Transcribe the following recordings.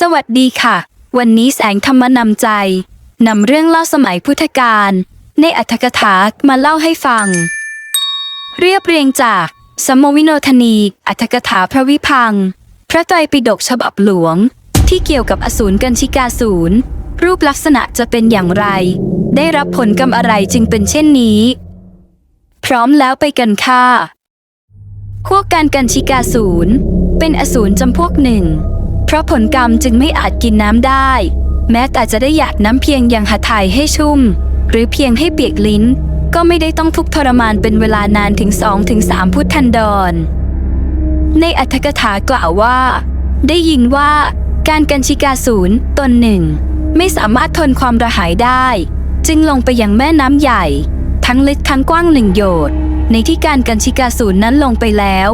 สวัสดีค่ะ วันนี้แสงธรรมนำใจนำเรื่องเล่าสมัยพุทธกาลในอัตถกถามาเล่าให้ฟัง เรียบเรียงจาก สมวิโนทนี อัตถกถาพระวิพัง พระไตรปิฎกฉบับหลวง ที่เกี่ยวกับอสูรกัญชิกาสูรรูปลักษณะจะเป็นอย่างไร ได้รับผลกรรมอะไรจึงเป็นเช่นนี้ พร้อมแล้วไปกันค่ะพวกการกันชิกาสูรเป็นอสูรจำพวกหนึ่ง เพราะผลกรรมจึงไม่อาจกินน้ำได้ แม้แต่จะได้หยาดน้ำเพียงอย่างหาไทยให้ชุ่ม หรือเพียงให้เปียกลิ้น ก็ไม่ได้ต้องทุกข์ทรมานเป็นเวลานานถึงสองถึงสามพุทธันดร ในอัตถกถากล่าวว่า ได้ยินว่าการกันชิกาสูรตนหนึ่ง ไม่สามารถทนความระหายได้ จึงลงไปยังแม่น้ำใหญ่ ทั้งลึกทั้งกว้างหนึ่งโยชน์ในที่การกันชิกาสูรนั้นลงไปแล้ว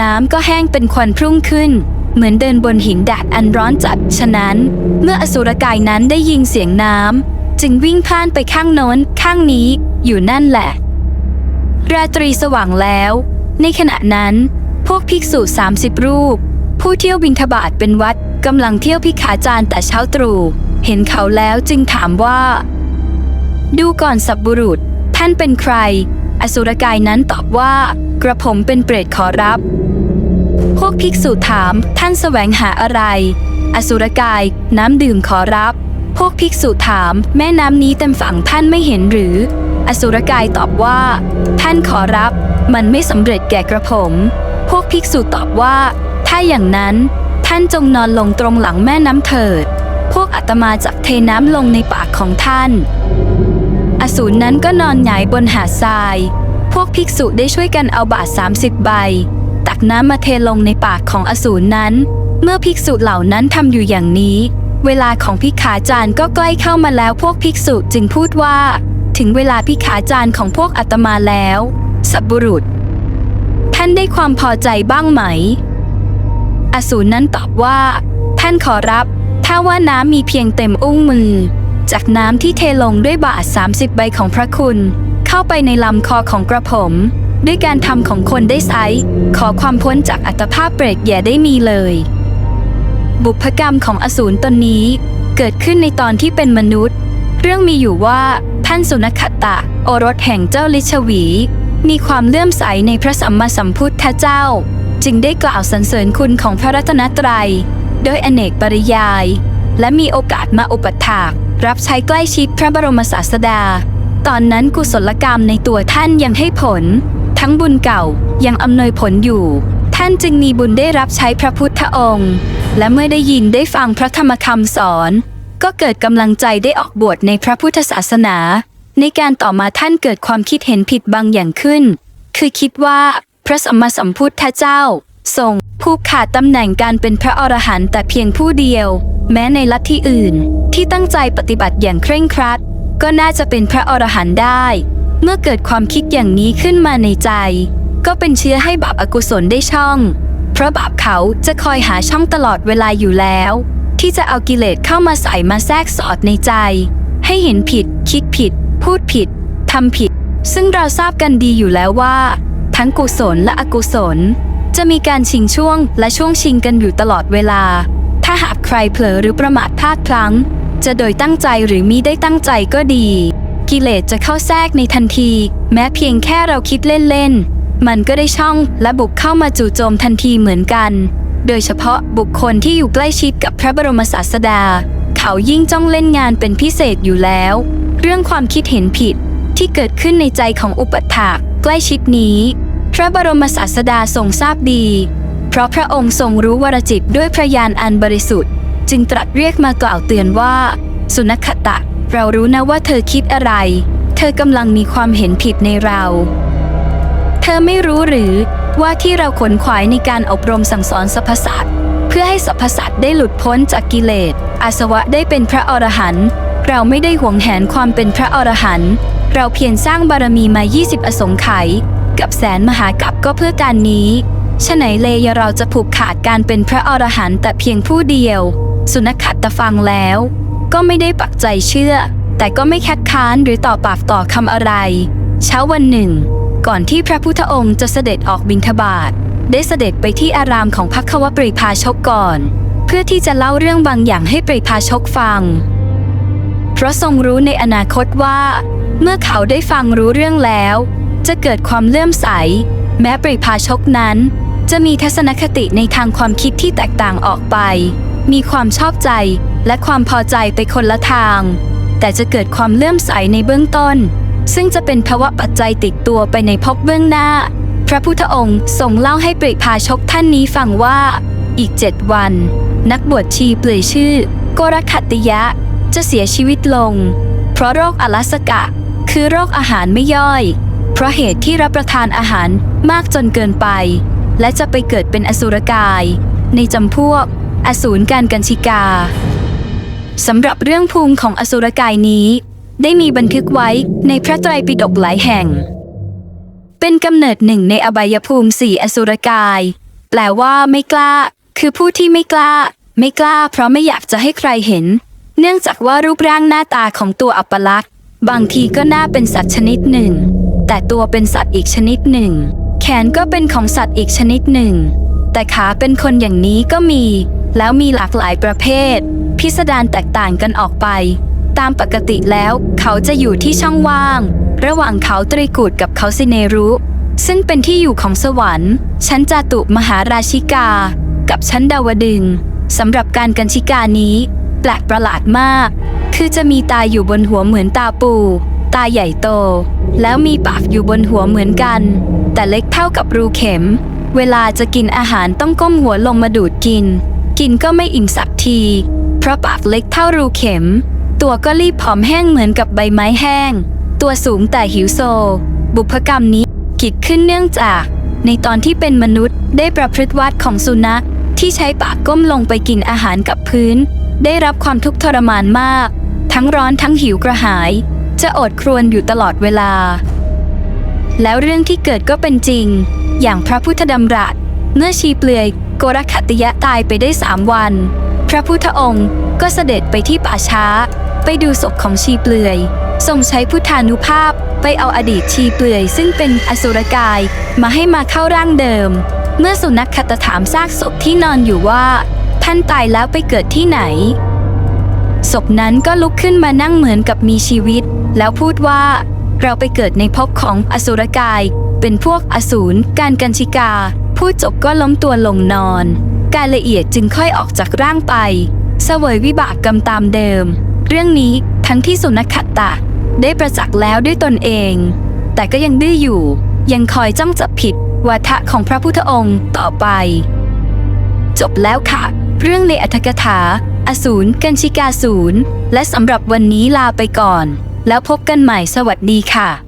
น้ำก็แห้งเป็นควันพรุ่งขึ้น เหมือนเดินบนหินแดดอันร้อนจัด ฉะนั้น เมื่ออสุรกายนั้นได้ยินเสียงน้ำจึงวิ่งพ่านไปข้างโน้นข้างนี้อยู่นั่นแหละ ราตรีสว่างแล้ว ในขณะนั้น พวกภิกษุ 30 รูป ผู้เที่ยวบินทบาทเป็นวัดกำลังเที่ยวพิขาจารแต่เช้าตรู่เห็นเขาแล้วจึงถามว่า ดูก่อนสับบุรุษ ท่านเป็นใคร อสุรกายนั้นตอบว่ากระผมเป็นเปรตขอรับ พวกภิกษุถามท่านแสวงหาอะไร อสุรกาย น้ำดื่มขอรับ พวกภิกษุถาม แม่น้ำนี้เต็มฝั่งท่านไม่เห็นหรือ อสุรกายตอบว่า ท่านขอรับ มันไม่สำเร็จแก่กระผม พวกภิกษุตอบว่า ถ้าอย่างนั้น ท่านจงนอนลงตรงหลังแม่น้ำเถิด พวกอาตมาจักเทน้ำลงในปากของท่าน อสูรนั้นก็นอนหงายบนหาดทราย พวกภิกษุได้ช่วยกันเอาบาตร30 ใบักน้ำมาเทลงในปากของอสูรนั้น เมื่อภิกษุเหล่านั้นทำอยู่อย่างนี้ เวลาของพิขาจารย์ก็ใกล้เข้ามาแล้วพวกภิกษุจึงพูดว่า ถึงเวลาพิขาจารย์ของพวกอาตมาแล้ว สับบุรุษ ท่านได้ความพอใจบ้างไหม อสูรนั้นตอบว่า ท่านขอรับ ถ้าว่าน้ำมีเพียงเต็มอุ้งมือ จากน้ำที่เทลงด้วยบาท30 ใบของพระคุณ เข้าไปในลำคอของกระผม ด้วยการทำของคนได้ไซขอความพ้นจากอัตภาพเปรตอย่ได้มีเลย บุพกรรมของอสูรตนนี้เกิดขึ้นในตอนที่เป็นมนุษย์ เรื่องมีอยู่ว่าท่านสุนคตะ โอรสแห่งเจ้าลิชวี มีความเลื่อมใสในพระสัมมาสัมพุทธเจ้า จึงได้กล่าวสรรเสริญคุณของพระรัตนตรัย โดยอเนกปริยาย และมีโอกาสมาอุปถากรับใช้ใกล้ชิดพระบรมศาสดา ตอนนั้นกุศลกรรมในตัวท่านยังให้ผล ทั้งบุญเก่ายังอำนวยผลอยู่ ท่านจึงมีบุญได้รับใช้พระพุทธองค์ และเมื่อได้ยินได้ฟังพระธรรมคำสอน ก็เกิดกำลังใจได้ออกบวชในพระพุทธศาสนา ในการต่อมาท่านเกิดความคิดเห็นผิดบางอย่างขึ้น คือคิดว่าพระสัมมาสัมพุทธเจ้า ทรงผู้ขาดตำแหน่งการเป็นพระอรหันต์แต่เพียงผู้เดียว แม้ในลัทธิอื่น ที่ตั้งใจปฏิบัติอย่างเคร่งครัด ก็น่าจะเป็นพระอรหันต์ได้ เมื่อเกิดความคิดอย่างนี้ขึ้นมาในใจ ก็เป็นเชื้อให้บาปอากุศลได้ช่อง เพราะบาปเขาจะคอยหาช่องตลอดเวลาอยู่แล้ว ที่จะเอากิเลสเข้ามาใส่มาแทรกสอดในใจ ให้เห็นผิด คิดผิด พูดผิดทำผิด ซึ่งเราทราบกันดีอยู่แล้วว่า ทั้งกุศลและอกุศล จะมีการชิงช่วงและช่วงชิงกันอยู่ตลอดเวลา ถ้าหากใครเผลอหรือประมาทพลาดพลั้ง จะโดยตั้งใจหรือมิได้ตั้งใจก็ดี กิเลสจะเข้าแทรกในทันที แม้เพียงแค่เราคิดเล่นๆ มันก็ได้ช่องและบุกเข้ามาจู่โจมทันทีเหมือนกัน โดยเฉพาะบุคคลที่อยู่ใกล้ชิดกับพระบรมศาสดา เขายิ่งจ้องเล่นงานเป็นพิเศษอยู่แล้ว เรื่องความคิดเห็นผิดที่เกิดขึ้นในใจของอุปัฏฐากใกล้ชิดนี้ พระบรมศาสดาทรงทราบดี เพราะพระองค์ทรงรู้วรจิตด้วยพระญาณอันบริสุทธิ์ จึงตรัสเรียกมากล่าวเตือนว่า สุนัขตะ เรารู้นะว่าเธอคิดอะไร เธอกำลังมีความเห็นผิดในเรา เธอไม่รู้หรือว่าที่เราขนขวายในการอบรมสั่งสอนสรรพสัตว์เพื่อให้สรรพสัตว์ได้หลุดพ้นจากกิเลส อาสวะได้เป็นพระอรหันต์ เราไม่ได้หวงแหนความเป็นพระอรหันต์ เราเพียรสร้างบารมีมา 20 อสงไขยกับแสนมหากัปก็เพื่อการนี้ฉะไหนเลยเราจะผูกขาดการเป็นพระอรหันต์แต่เพียงผู้เดียว สุนัขขัดตะฟังแล้ว ก็ไม่ได้ปักใจเชื่อ แต่ก็ไม่คัดค้านหรือต่อปากต่อคำอะไร เช้าวันหนึ่ง ก่อนที่พระพุทธองค์จะเสด็จออกบิณฑบาตได้เสด็จไปที่อารามของพักควปริพาชกก่อน เพื่อที่จะเล่าเรื่องบางอย่างให้ปริพาชกฟัง เพราะทรงรู้ในอนาคตว่า เมื่อเขาได้ฟังรู้เรื่องแล้ว จะเกิดความเลื่อมใส แม้ปริพาชกนั้น จะมีทัศนคติในทางความคิดที่แตกต่างออกไป มีความชอบใจ และความพอใจไปคนละทาง แต่จะเกิดความเลื่อมใสในเบื้องต้น ซึ่งจะเป็นภาวะปัจจัยติดตัวไปในภพเบื้องหน้า พระพุทธองค์ทรงเล่าให้ปริพาชกท่านนี้ฟังว่า อีกเจ็ดวัน นักบวชชีเปลือยชื่อโกรคัตติยะ จะเสียชีวิตลง เพราะโรคอลาสกะ คือโรคอาหารไม่ย่อย เพราะเหตุที่รับประทานอาหารมากจนเกินไป และจะไปเกิดเป็นอสุรกาย ในจำพวก อสูรการกัญชิกา สำหรับเรื่องภูมิของอสุรกายนี้ ได้มีบันทึกไว้ในพระไตรปิฎกหลายแห่ง เป็นกำเนิดหนึ่งในอบายภูมิสี่อสุรกาย แปลว่าไม่กล้า คือผู้ที่ไม่กล้า ไม่กล้า เพราะไม่อยากจะให้ใครเห็น เนื่องจากว่ารูปร่างหน้าตาของตัวอัปลักษณ์ บางทีก็น่าเป็นสัตว์ชนิดหนึ่ง แต่ตัวเป็นสัตว์อีกชนิดหนึ่ง แขนก็เป็นของสัตว์อีกชนิดหนึ่ง แต่ขาเป็นคนอย่างนี้ก็มี แล้วมีหลากหลายประเภท พิสดารแตกต่างกันออกไป ตามปกติแล้วเขาจะอยู่ที่ช่องว่าง ระหว่างเขาตรีกูดกับเขาสิเนรุ ซึ่งเป็นที่อยู่ของสวรรค์ ชั้นจาตุมหาราชิกา กับชั้นดาวดึงสำหรับการกัญชิกานี้ แปลกประหลาดมาก คือจะมีตาอยู่บนหัวเหมือนตาปู ตาใหญ่โต แล้วมีปากอยู่บนหัวเหมือนกัน แต่เล็กเท่ากับรูเข็ม เวลาจะกินอาหารต้องก้มหัวลงมาดูดกิน กินก็ไม่อิ่มสักที ราะปากเล็กเท่ารูเข็ม ตัวก็รีบผอมแห้งเหมือนกับใบไม้แห้ง ตัวสูงแต่หิวโซ บุพกรรมนี้กิดขึ้นเนื่องจาก ในตอนที่เป็นมนุษย์ได้ประพฤติวัดของสุนัขที่ใช้ปากก้มลงไปกินอาหารกับพื้น ได้รับความทุกข์ทรมานมาก ทั้งร้อนทั้งหิวกระหาย จะอดครวญอยู่ตลอดเวลา แล้วเรื่องที่เกิดก็เป็นจริง อย่างพระพุทธดำรัส เมื่อชีเปลือยโกรคัตติยะตายไปได้สามวัน พระพุทธองค์ก็เสด็จไปที่ป่าช้า ไปดูศพของชีเปลือยทรงใช้พุทธานุภาพไปเอาอดีตชีเปลือย ซึ่งเป็นอสุรกายมาให้มาเข้าร่างเดิม เมื่อสุนัขขัตถามซากศพที่นอนอยู่ว่า ท่านตายแล้วไปเกิดที่ไหนศพนั้นก็ลุกขึ้นมานั่งเหมือนกับมีชีวิต แล้วพูดว่า เราไปเกิดในภพของอสุรกาย เป็นพวกอสูรการกัญชิกา พูดจบก็ล้มตัวลงนอน กายละเอียดจึงค่อยออกจากร่างไป เสวยวิบากกรรมตามเดิม เรื่องนี้ทั้งที่สุนัขขัตตะได้ประจักษ์แล้วด้วยตนเอง แต่ก็ยังดื้ออยู่ ยังคอยจ้องจับผิดวาทะของพระพุทธองค์ต่อไป จบแล้วค่ะ เรื่องในอัธกถา อสูรกัญชิกาสูรและสำหรับวันนี้ลาไปก่อน แล้วพบกันใหม่สวัสดีค่ะ